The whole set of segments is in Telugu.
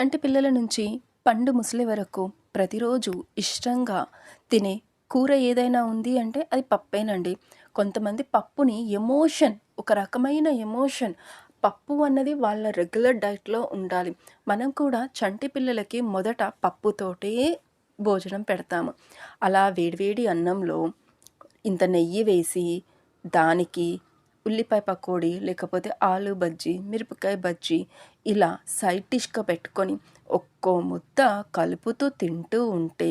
చంటి పిల్లల నుంచి పండు ముసలి వరకు ప్రతిరోజు ఇష్టంగా తినే కూర ఏదైనా ఉంది అంటే అది పప్పేనండి. కొంతమంది పప్పుని ఎమోషన్ ఒక రకమైన ఎమోషన్ పప్పు అన్నది వాళ్ళ రెగ్యులర్ డైట్లో ఉండాలి. మనం కూడా చంటి పిల్లలకి మొదట పప్పుతోటే భోజనం పెడతాము. అలా వేడివేడి అన్నంలో ఇంత నెయ్యి వేసి దానికి ఉల్లిపాయ పకోడీ లేకపోతే ఆలు బజ్జీ మిరపకాయ బజ్జీ ఇలా సైడ్ డిష్గా పెట్టుకొని ఒక్కో ముద్ద కలుపుతూ తింటూ ఉంటే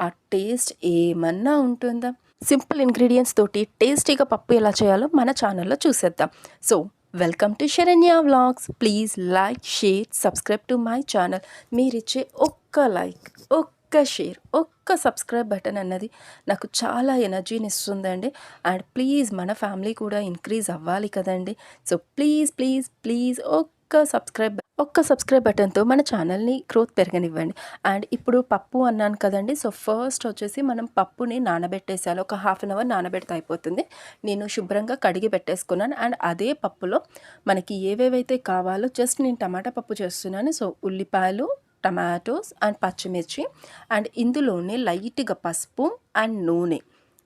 ఆ టేస్ట్ ఏమన్నా ఉంటుందా? సింపుల్ ఇంగ్రీడియంట్స్ తోటి టేస్టీగా పప్పు ఎలా చేయాలో మన ఛానల్లో చూసేద్దాం. So welcome to Sharanya vlogs. Please like share subscribe to my channel. మీరిచ్చే ఒక్క లైక్ ఒక్క షేర్ ఒక్క సబ్స్క్రైబ్ బటన్ అన్నది నాకు చాలా ఎనర్జీని ఇస్తుందండి. అండ్ ప్లీజ్ మన ఫ్యామిలీ కూడా ఇంక్రీజ్ అవ్వాలి కదండి. సో ప్లీజ్ ప్లీజ్ ప్లీజ్ ఒక్క సబ్స్క్రైబ్ ఒక్క సబ్స్క్రైబ్ బటన్తో మన ఛానల్ని గ్రోత్ పెరగనివ్వండి. అండ్ ఇప్పుడు పప్పు అన్నాను కదండి. సో ఫస్ట్ వచ్చేసి మనం పప్పుని నానబెట్టేసాలి ఒక హాఫ్ అన్ అవర్ నానబెడితే అయిపోతుంది. నేను శుభ్రంగా కడిగి పెట్టేసుకున్నాను. అండ్ అదే పప్పులో మనకి ఏవేవైతే కావాలో జస్ట్ నేను టమాటా పప్పు చేస్తున్నాను. సో ఉల్లిపాయలు టమాటోస్ అండ్ పచ్చిమిర్చి అండ్ ఇందులోనే లైట్గా పసుపు అండ్ నూనె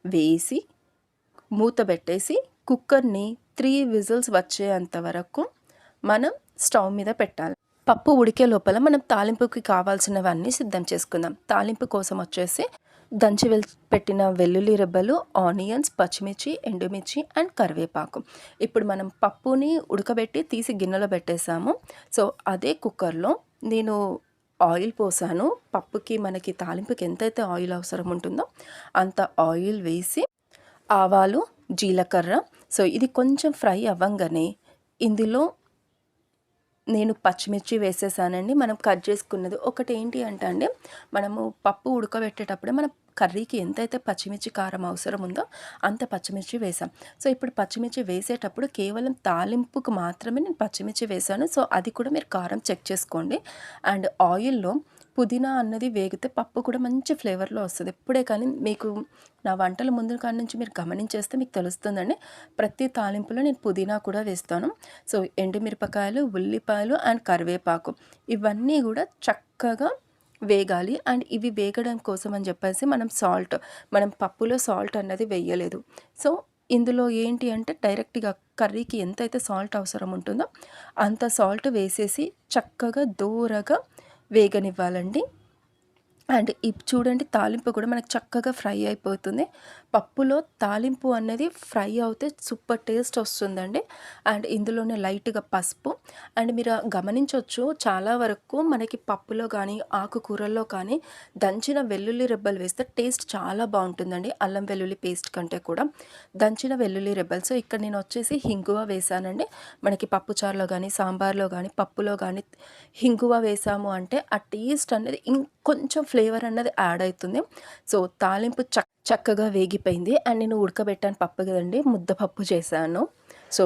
వేసి మూత పెట్టేసి కుక్కర్ని త్రీ విజిల్స్ వచ్చేంత వరకు మనం స్టవ్ మీద పెట్టాలి. పప్పు ఉడికే లోపల మనం తాలింపుకి కావాల్సినవన్నీ సిద్ధం చేసుకుందాం. తాలింపు కోసం వచ్చేసి దంచి వెల్ పెట్టిన వెల్లుల్లి రెబ్బలు ఆనియన్స్ పచ్చిమిర్చి ఎండుమిర్చి అండ్ కరివేపాకు. ఇప్పుడు మనం పప్పుని ఉడకబెట్టి తీసి గిన్నెలో పెట్టేసాము. సో అదే కుక్కర్లో నేను ఆయిల్ పోసాను. పప్పుకి మనకి తాలింపుకి ఎంతైతే ఆయిల్ అవసరం ఉంటుందో అంత ఆయిల్ వేసి ఆవాలు జీలకర్ర. సో ఇది కొంచెం ఫ్రై అవ్వంగానే ఇందులో నేను పచ్చిమిర్చి వేసేసానండి. మనం కట్ చేసుకున్నది ఒకటి ఏంటి అంటే అండి మనము పప్పు ఉడకబెట్టేటప్పుడే మనం కర్రీకి ఎంతైతే పచ్చిమిర్చి కారం అవసరం ఉందో అంత పచ్చిమిర్చి వేసాం. సో ఇప్పుడు పచ్చిమిర్చి వేసేటప్పుడు కేవలం తాలింపుకు మాత్రమే నేను పచ్చిమిర్చి వేసాను. సో అది కూడా మీరు కారం చెక్ చేసుకోండి. అండ్ ఆయిల్లో పుదీనా అన్నది వేగితే పప్పు కూడా మంచి ఫ్లేవర్లో వస్తుంది. ఎప్పుడే కానీ మీకు నా వంటల ముందు కాడి నుంచి మీరు గమనించేస్తే మీకు తెలుస్తుందండి. ప్రతి తాలింపులో నేను పుదీనా కూడా వేస్తాను. సో ఎండుమిరపకాయలు ఉల్లిపాయలు అండ్ కరివేపాకు ఇవన్నీ కూడా చక్కగా వేగాలి. అండ్ ఇవి వేగడం కోసం అని చెప్పేసి మనం సాల్ట్ మనం పప్పులో సాల్ట్ అన్నది వేయలేదు. సో ఇందులో ఏంటి అంటే డైరెక్ట్గా కర్రీకి ఎంతైతే సాల్ట్ అవసరం ఉంటుందో అంత సాల్ట్ వేసేసి చక్కగా దూరగా వేగనివ్వాలండి. అండ్ ఇప్ చూడండి తాలింపు కూడా మనకు చక్కగా ఫ్రై అయిపోతుంది. పప్పులో తాలింపు అనేది ఫ్రై అవుతే సూపర్ టేస్ట్ వస్తుందండి. అండ్ ఇందులోనే లైట్గా పసుపు. అండ్ మీరు గమనించవచ్చు చాలా వరకు మనకి పప్పులో కానీ ఆకుకూరల్లో కానీ దంచిన వెల్లుల్లి రెబ్బలు వేస్తే టేస్ట్ చాలా బాగుంటుందండి. అల్లం వెల్లుల్లి పేస్ట్ కంటే కూడా దంచిన వెల్లుల్లి రెబ్బలు. సో ఇక్కడ నేను వచ్చేసి హింగువ వేసానండి. మనకి పప్పుచారులో కానీ సాంబార్లో కానీ పప్పులో కానీ హింగువ వేసాము అంటే ఆ టేస్ట్ అనేది కొంచెం ఫ్లేవర్ అన్నది యాడ్ అవుతుంది సో తాలింపు చక్ చక్కగా వేగిపోయింది. అండ్ నేను ఉడకబెట్టాను పప్పు కదండి ముద్దపప్పు చేశాను. సో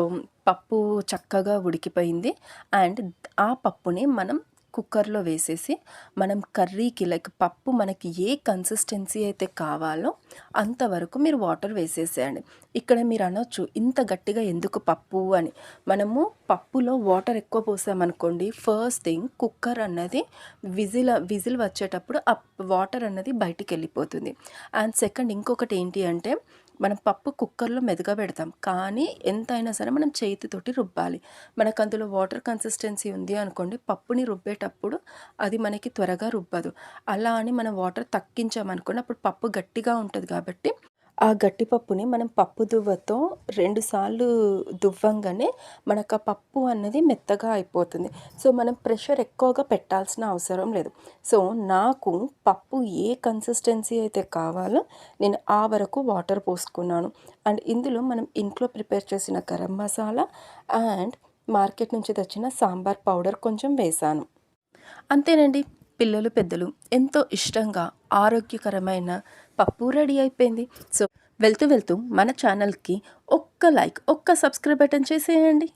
పప్పు చక్కగా ఉడికిపోయింది. అండ్ ఆ పప్పుని మనం కుక్కర్లో వేసేసి మనం కర్రీకి లైక్ పప్పు మనకి ఏ కన్సిస్టెన్సీ అయితే కావాలో అంతవరకు మీరు వాటర్ వేసేసేయండి. ఇక్కడ మీరు అనొచ్చు ఇంత గట్టిగా ఎందుకు పప్పు అని. మనము పప్పులో వాటర్ ఎక్కువ పోసామనుకోండి ఫస్ట్ థింగ్ కుక్కర్ అన్నది విజిల్ విజిల్ వచ్చేటప్పుడు ఆ వాటర్ అన్నది బయటికి వెళ్ళిపోతుంది అండ్ సెకండ్ ఇంకొకటి ఏంటి అంటే మనం పప్పు కుక్కర్లో మెదగ పెడతాం. కానీ ఎంతైనా సరే మనం చేతితోటి రుబ్బాలి. మనకు అందులో వాటర్ కన్సిస్టెన్సీ ఉంది అనుకోండి పప్పుని రుబ్బేటప్పుడు అది మనకి త్వరగా రుబ్బదు. అలా అని మనం వాటర్ తక్కించామనుకోండి అప్పుడు పప్పు గట్టిగా ఉంటుంది కాబట్టి ఆ గట్టిపప్పుని మనం పప్పు దువ్వతో రెండుసార్లు దువ్వంగానే మనకు ఆ పప్పు అన్నది మెత్తగా అయిపోతుంది. సో మనం ప్రెషర్ ఎక్కువగా పెట్టాల్సిన అవసరం లేదు. సో నాకు పప్పు ఏ కన్సిస్టెన్సీ అయితే కావాలో నేను ఆ వరకు వాటర్ పోసుకున్నాను. అండ్ ఇందులో మనం ఇంట్లో ప్రిపేర్ చేసిన గరం మసాలా అండ్ మార్కెట్ నుంచి తెచ్చిన సాంబార్ పౌడర్ కొంచెం వేశాను అంతేనండి. పిల్లలు పెద్దలు ఎంతో ఇష్టంగా ఆరోగ్యకరమైన పప్పు రెడీ అయిపోయింది. సో వెళ్తూ వెళ్తూ మన ఛానల్కి ఒక్క లైక్ ఒక్క సబ్స్క్రైబ్ బటన్ చేసేయండి.